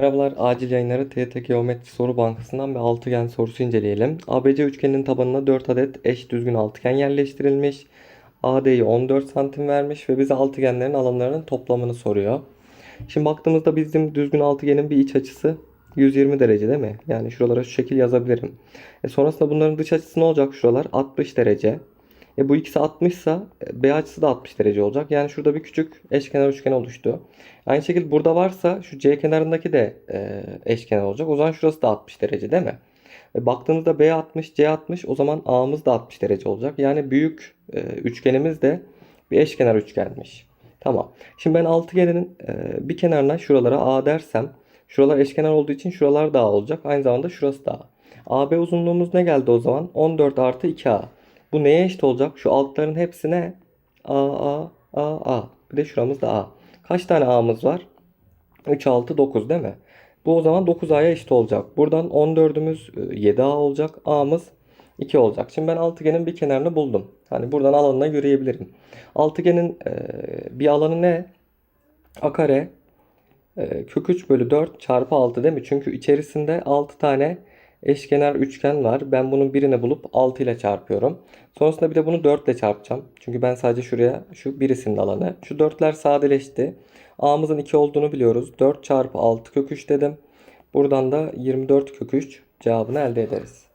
Merhabalar, acil yayınları TYT Geometri Soru Bankası'ndan bir altıgen sorusu inceleyelim. ABC üçgeninin tabanına 4 adet eş düzgün altıgen yerleştirilmiş. AD'yi 14 santim vermiş ve bize altıgenlerin alanlarının toplamını soruyor. Şimdi baktığımızda bizim düzgün altıgenin bir iç açısı 120 derece değil mi? Yani şuralara şu şekil yazabilirim. E sonrasında bunların dış açısı ne olacak şuralar? 60 derece. E bu ikisi 60 ise B açısı da 60 derece olacak. Yani şurada bir küçük eşkenar üçgen oluştu. Aynı şekilde burada varsa şu C kenarındaki de e, eşkenar olacak. O zaman şurası da 60 derece değil mi? E, baktığımızda B 60, C 60 o zaman A'mız da 60 derece olacak. Yani büyük e, üçgenimiz de bir eşkenar üçgenmiş. Tamam. Şimdi ben altıgenin e, bir kenarına şuralara A dersem şuralar eşkenar olduğu için şuralar da A olacak. Aynı zamanda şurası da A. AB uzunluğumuz ne geldi o zaman? 14 artı 2A. Bu neye eşit olacak? Şu altların hepsine A, A, A, A. Bir de şuramız da A. Kaç tane A'mız var? 3, 6, 9 değil mi? Bu o zaman 9A'ya eşit olacak. Buradan 14'ümüz 7A olacak. A'mız 2 olacak. Şimdi ben altıgenin bir kenarını buldum. Hani buradan alanına yürüyebilirim. Altıgenin e, bir alanı ne? A kare e, kök 3 bölü 4 çarpı 6 değil mi? Çünkü içerisinde 6 tane eşkenar üçgen var. Ben bunun birini bulup 6 ile çarpıyorum. Sonrasında bir de bunu 4 ile çarpacağım. Çünkü ben sadece şuraya şu birisinin alanı. Şu 4'ler sadeleşti. A'mızın 2 olduğunu biliyoruz. 4 çarpı 6 kök 3 dedim. Buradan da 24 kök 3 cevabını elde ederiz.